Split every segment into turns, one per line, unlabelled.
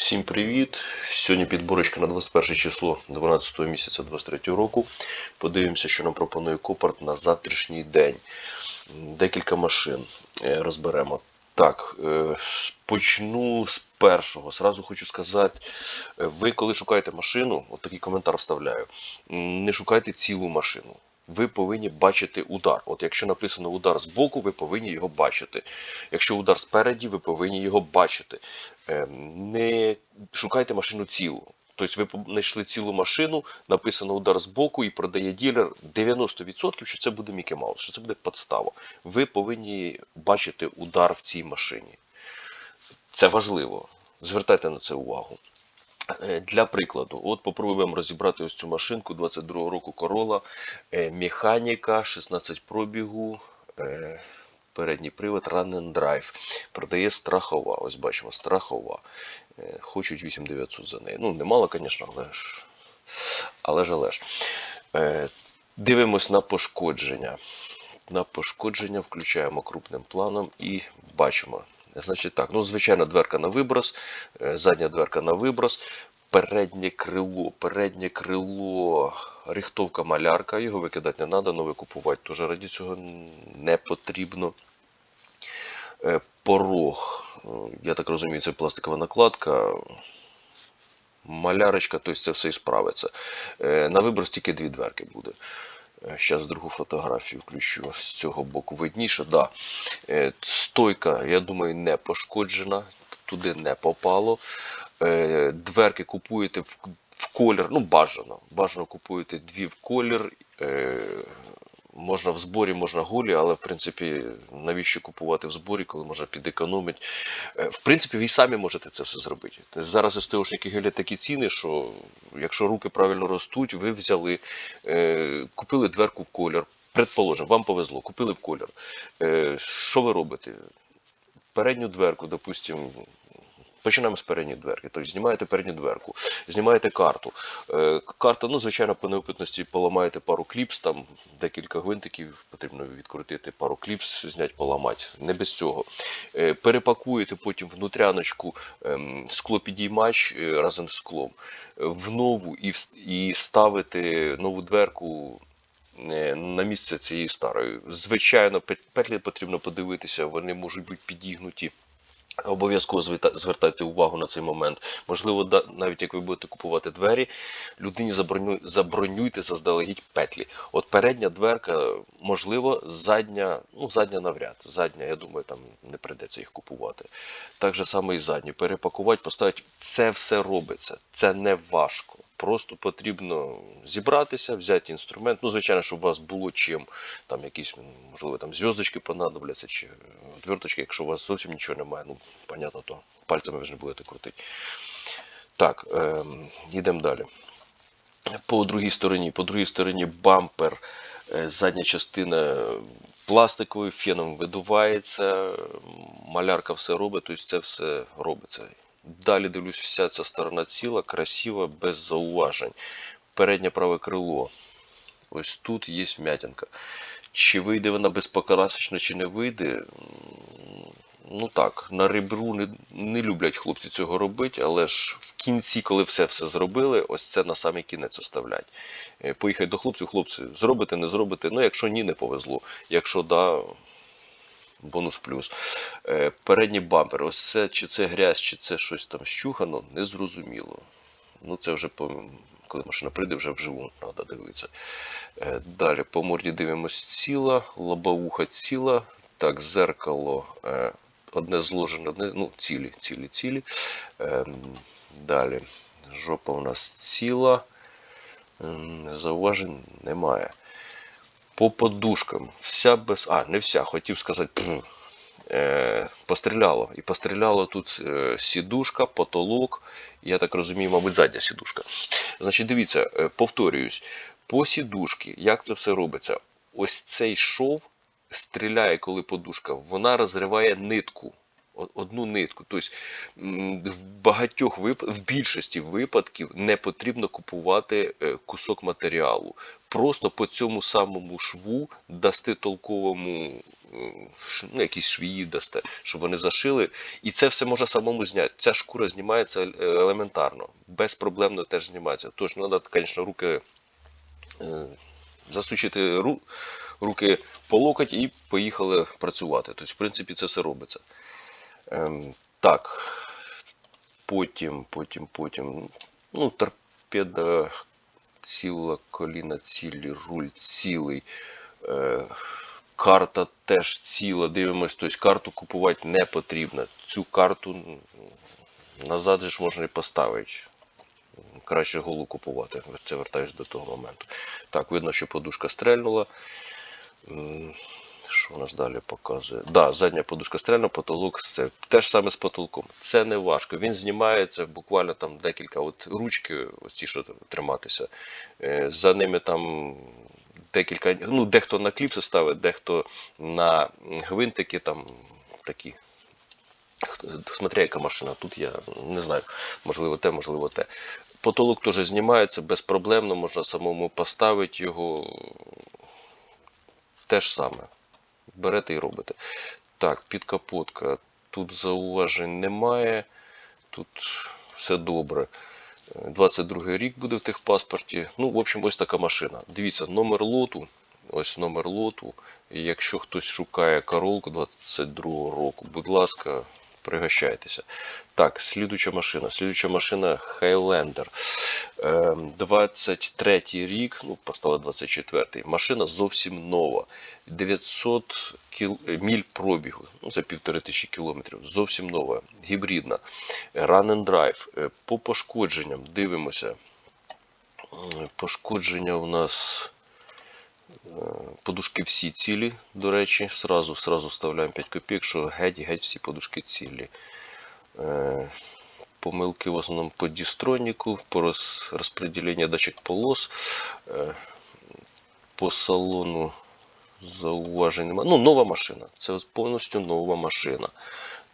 Всім привіт! Сьогодні підборочка на 21 число 12 місяця 23 року. Подивимося, що нам пропонує Копарт на завтрашній день. Декілька машин е, розберемо. Так, е, почну з першого. Сразу хочу сказати, е, ви коли шукаєте машину, от такий коментар вставляю, не шукайте цілу машину. Ви повинні бачити удар. От якщо написано удар з боку, ви повинні його бачити. Якщо удар спереді, ви повинні його бачити. Е, Не шукайте машину цілу. Тобто ви знайшли цілу машину, написано удар з боку і продає ділер 90%, що це буде Мікі Маус, що це буде подстава. Ви повинні бачити удар в цій машині. Це важливо. Звертайте на це увагу. Е, Для прикладу, от попробуємо розібрати ось цю машинку 22 року Corolla, е, механіка, 16 пробігу, е, передній привод Run and Drive. Продає страхова. Ось бачимо, страхова. Хочуть 8900 за неї. Ну, немало, звісно, але ж. Але ж, але ж. Дивимось на пошкодження. На пошкодження включаємо крупним планом і бачимо. Значить так, ну звичайно, дверка на виброс, е, задня дверка на виброс, переднє крило, переднє крило, рихтовка малярка, його викидати не треба, нове купувати теж раді цього не потрібно. Е, Порог, ну, я так розумію, це пластикова накладка. Малярочка, тобто це все і справиться. Е, На виброс тільки дві дверки буде. Зараз другу фотографію включу з цього боку видніше. Да. Е, Стойка, я думаю, не пошкоджена, туди не попало. Е, Дверки купуєте в колір, ну бажано. Бажано купуєте дві в колір. Можна в зборі, можна голі, але в принципі, навіщо купувати в зборі, коли можна підекономити. Е, В принципі, ви самі можете це все зробити. Тобто Зараз СТОшники гелять такі ціни, що якщо руки правильно ростуть, ви взяли, е, купили дверку в колір. Предположимо, вам повезло, купили в колір. Е, Що ви робите? Передню дверку, допустимо, Починаємо з передньої дверки. Тобто знімаєте передню дверку, знімаєте карту. Е, карта, ну, звичайно, по неопитності поламаєте пару кліпс, там декілька гвинтиків, потрібно відкрутити пару кліпс, зняти, поламати. Не без цього. Е, перепакуєте потім внутряночку ем, склопідіймач е, разом з склом в нову і, ставите нову дверку. На місце цієї старої. Звичайно, пет- петлі потрібно подивитися, вони можуть бути підігнуті. Обов'язково звертайте увагу на цей момент. Можливо, навіть як ви будете купувати двері, людині заброню- забронюйте заздалегідь петлі. От передня дверка, можливо, задня, ну задня навряд. Задня, я думаю, там не прийдеться їх купувати. Так же саме і задню. Перепакувати, поставити. Це все робиться. Це не важко. Просто потрібно зібратися, взяти інструмент. Ну, звичайно, щоб у вас було чим. Там якісь, можливо, там зв'язочки понадобляться, чи отверточки, якщо у вас зовсім нічого немає, ну, понятно, то пальцями ви ж не будете крутити. Так, ем, йдемо далі. По другій стороні, по другій стороні бампер, е, задня частина пластиковою, феном видувається, малярка все робить, тобто це все робиться. Далі дивлюсь, вся ця сторона ціла, красива, без зауважень. Переднє праве крило. Ось тут є вмятинка. Чи вийде вона безпокрасочно, чи не вийде? Ну так, на ребру не, не люблять хлопці цього робити, але ж в кінці, коли все все зробили, ось це на самий кінець оставлять. Е, Поїхати до хлопців, хлопці, зробите, не зробите. Ну, якщо ні, не повезло. Якщо да, бонус плюс. Е, Передній бампер, ось це, чи це грязь, чи це щось там щухано, незрозуміло. Ну, це вже по, коли машина прийде, вже вживу треба дивитися. Е, Далі по морді дивимось ціла, лобовуха ціла. Так, зеркало е, одне зложене, одне, ну, цілі, цілі, цілі. Ем, Далі. Жопа у нас ціла. Зауважень немає. По подушкам. Вся без. А, не вся, хотів сказати. Е, постріляло. І постріляло тут е, сідушка, потолок. Я так розумію, мабуть, задня сідушка. Значить, дивіться, е, повторююсь, по сідушки, як це все робиться? Ось цей шов стріляє, коли подушка, вона розриває нитку. Одну нитку. Тобто в багатьох вип... в більшості випадків не потрібно купувати е, кусок матеріалу. Просто по цьому самому шву дасти толковому е, ну, якісь швії дасте, щоб вони зашили. І це все можна самому зняти. Ця шкура знімається е, елементарно, безпроблемно теж знімається. Тож треба, звісно, руки засучити ру, руки по локоть і поїхали працювати. Тобто, в принципі, це все робиться. Ем, так, потім, потім, потім. Ну, торпеда ціла, коліна цілі, руль цілий. Е, карта теж ціла. Дивимось, тобто карту купувати не потрібно. Цю карту назад же ж можна і поставити. Краще голу купувати. Це вертаюсь до того моменту. Так, видно, що подушка стрельнула. Що у нас далі показує? Да, задня подушка стрельнула, потолок це те ж саме з потолком. Це не важко. Він знімається буквально там декілька от ручки, оці, що триматися. Е, За ними там декілька. Ну, дехто на кліпси ставить, дехто на гвинтики там такі. Смотря яка машина, тут я не знаю, можливо те, можливо те. Потолок теж знімається безпроблемно, можна самому поставити його. Те ж саме. Берете і робите. Так, підкапотка. Тут зауважень немає. Тут все добре. Е, 22 рік буде в техпаспорті. Ну, в общем, ось така машина. Дивіться, номер лоту. Ось номер лоту. Якщо хтось шукає королку 22 року, будь ласка, пригощайтеся. Так, слідуча машина. Слідуча машина Highlander. Ем, 23 рік, ну, поставили 24-й. Машина зовсім нова. 900 кіл... міль пробігу. Ну, це півтори тисячі кілометрів. Зовсім нова. Гібридна. Run and drive. Е, По пошкодженням дивимося. Пошкодження у нас. Подушки всі цілі, до речі, сразу, сразу вставляємо 5 копійок, що геть-геть всі подушки цілі. Е, Помилки в основному по дістроніку, по роз, розподіленню датчик полос, е, по салону зауважень немає. Ну, нова машина. Це повністю нова машина.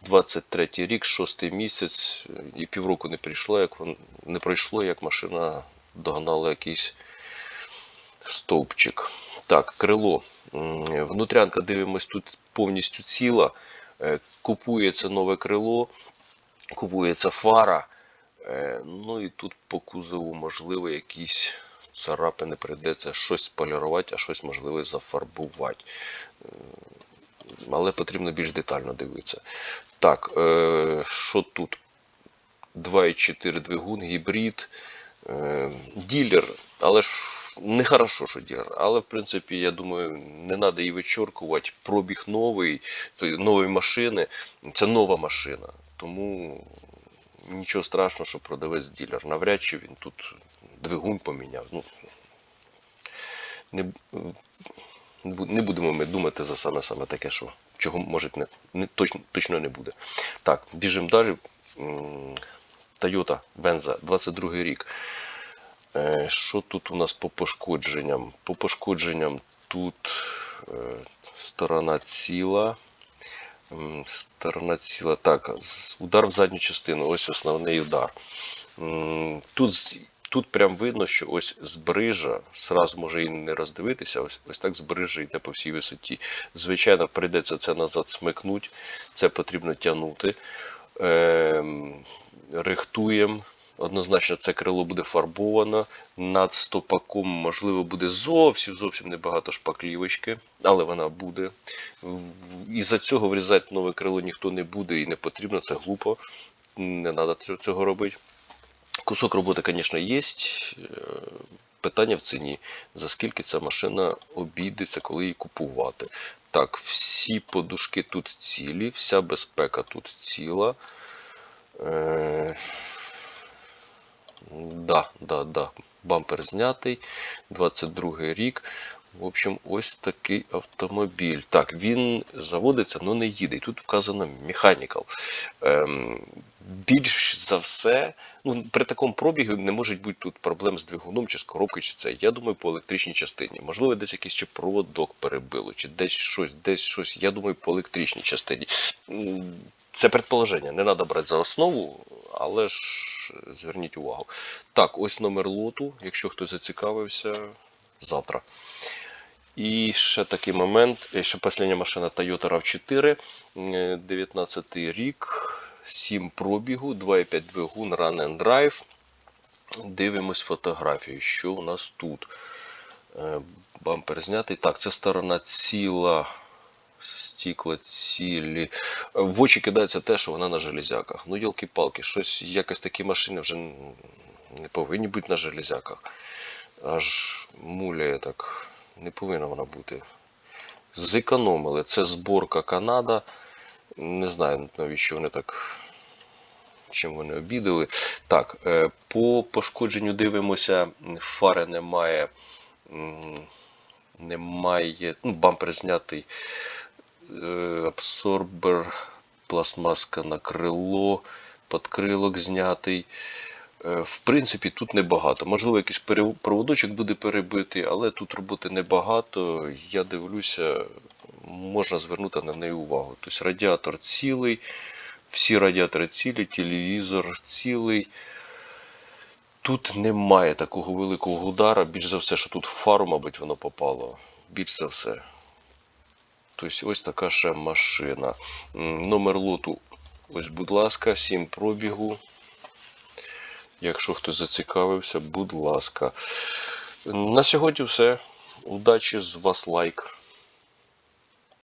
23 рік, 6 місяць, і півроку не прийшло, як не пройшло, як машина догнала якийсь стовпчик. Так, крило. Внутрянка, дивимось, тут повністю ціла. Е, Купується нове крило, купується фара. Е, Ну і тут по кузову, можливо, якісь царапини прийдеться щось сполірувати, а щось можливо зафарбувати. Але потрібно більш детально дивитися. Так, е, що тут? 2,4 двигун, гібрид, ділер, але ж не хорошо, що ділер. Але в принципі, я думаю, не треба її вичоркувати. Пробіг новий, нової машини. Це нова машина. Тому нічого страшного, що продавець ділер. Навряд чи він тут двигун поміняв. Ну, не не будемо ми думати за саме саме таке, що чого може не, не точно, точно не буде. Так, біжимо далі. Toyota Venza, 22 рік. Е, Що тут у нас по пошкодженням? По пошкодженням тут е, сторона ціла. Сторона ціла. Так, удар в задню частину, ось основний удар. Тут, тут прям видно, що ось з брижа, сразу може і не роздивитися, ось, ось так з брижа йде по всій висоті. Звичайно, прийдеться це назад смикнути, це потрібно тягнути. Ем, рихтуємо. Однозначно, це крило буде фарбовано. Над стопаком, можливо, буде зовсім зовсім небагато шпаклівочки, але вона буде. В- Із-за цього врізати нове крило ніхто не буде і не потрібно, це глупо. Не треба цього робити. Кусок роботи, звісно, є. Питання в ціні. За скільки ця машина обійдеться, коли її купувати. Так, всі подушки тут цілі, вся безпека тут ціла. Е, да, да, да. Бампер знятий. 22 рік. В общем, ось такий автомобіль. Так, він заводиться, але не їде. Тут вказано Mechanical. Ем, більш за все, ну, при такому пробігу не може бути тут проблем з двигуном чи з коробкою, чи це. Я думаю, по електричній частині. Можливо, десь якийсь чи проводок перебило, чи десь щось, десь щось. Я думаю, по електричній частині. Це предположення, не треба брати за основу, але ж зверніть увагу. Так, ось номер лоту, якщо хтось зацікавився, завтра. І ще такий момент, ще остання машина Toyota RAV4, е, 19 рік, 7 пробігу, 2,5 двигун, Run and Drive. Дивимось фотографію, що у нас тут. Е, Бампер знятий. Так, це сторона ціла, стікла цілі. В очі кидається те, що вона на железяках. Ну, йолки-палки, щось якось такі машини вже не повинні бути на железяках. Аж муляє так. Не повинна вона бути. Зекономили. Це зборка Канада. Не знаю, навіщо вони так. Чим вони обідали. Так, е, по пошкодженню дивимося, фари немає. Немає. Ну, бампер знятий. Е, Абсорбер, пластмаска на крило, подкрилок знятий. Е, В принципі, тут небагато. Можливо, якийсь проводочок буде перебитий, але тут роботи небагато. Я дивлюся, можна звернути на неї увагу. Тобто радіатор цілий, всі радіатори цілі, телевізор цілий. Тут немає такого великого удара. Більш за все, що тут в фару, мабуть, воно попало. Більш за все. Тобто ось така ще машина. Номер лоту, ось, будь ласка, 7 пробігу. Якщо хтось зацікавився, будь ласка. На сьогодні все. Удачі, з вас лайк.